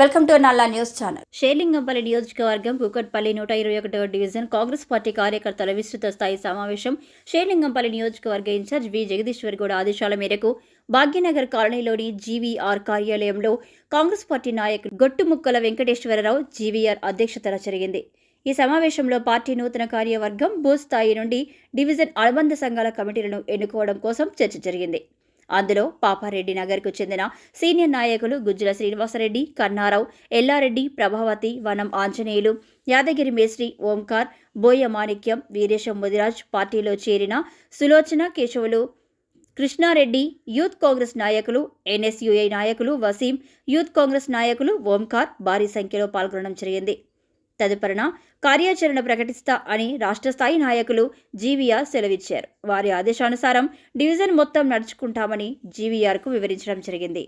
Welcome to Nalla news channel. Serilingampally నియోజకవర్గం కూకట్పల్లి నూట ఇరవై ఒకటవ డివిజన్ కాంగ్రెస్ పార్టీ కార్యకర్తల విస్తృత స్థాయి సమావేశం షేర్లింగంపల్లి నియోజకవర్గ ఇన్ఛార్జ్ వి జగదీశ్వర్ గౌడ ఆదేశాల మేరకు భాగ్యనగర్ కాలనీలోని జీవీఆర్ కార్యాలయంలో కాంగ్రెస్ పార్టీ నాయకుడు గొట్టుముక్కల వెంకటేశ్వరరావు జీవీఆర్ అధ్యక్షతన జరిగింది. ఈ సమావేశంలో పార్టీ నూతన కార్యవర్గం భూస్థాయి స్థాయి నుండి డివిజన్ అనుబంధ సంఘాల కమిటీలను ఎన్నుకోవడం కోసం చర్చ జరిగింది. అందులో పాపారెడ్డి నగర్కు చెందిన సీనియర్ నాయకులు గుజ్జల శ్రీనివాసరెడ్డి కన్నారావు ఎల్లారెడ్డి ప్రభావతి వనం ఆంజనేయులు యాదగిరి మేస్త్రి ఓంకార్ బోయ మాణిక్యం వీరేశం ముదిరాజ్ పార్టీలో చేరిన సులోచన కేశవులు కృష్ణారెడ్డి యూత్ కాంగ్రెస్ నాయకులు ఎన్ఎస్యుఐ నాయకులు వసీం యూత్ కాంగ్రెస్ నాయకులు ఓంకార్ భారీ సంఖ్యలో పాల్గొనడం జరిగింది. తదుపరిన కార్యాచరణ ప్రకటిస్తా అని రాష్ట్ర స్థాయి నాయకులు జీవీఆర్ సెలవిచ్చారు. వారి ఆదేశానుసారం డివిజన్ మొత్తం నడుచుకుంటామని జీవీఆర్కు వివరించడం జరిగింది.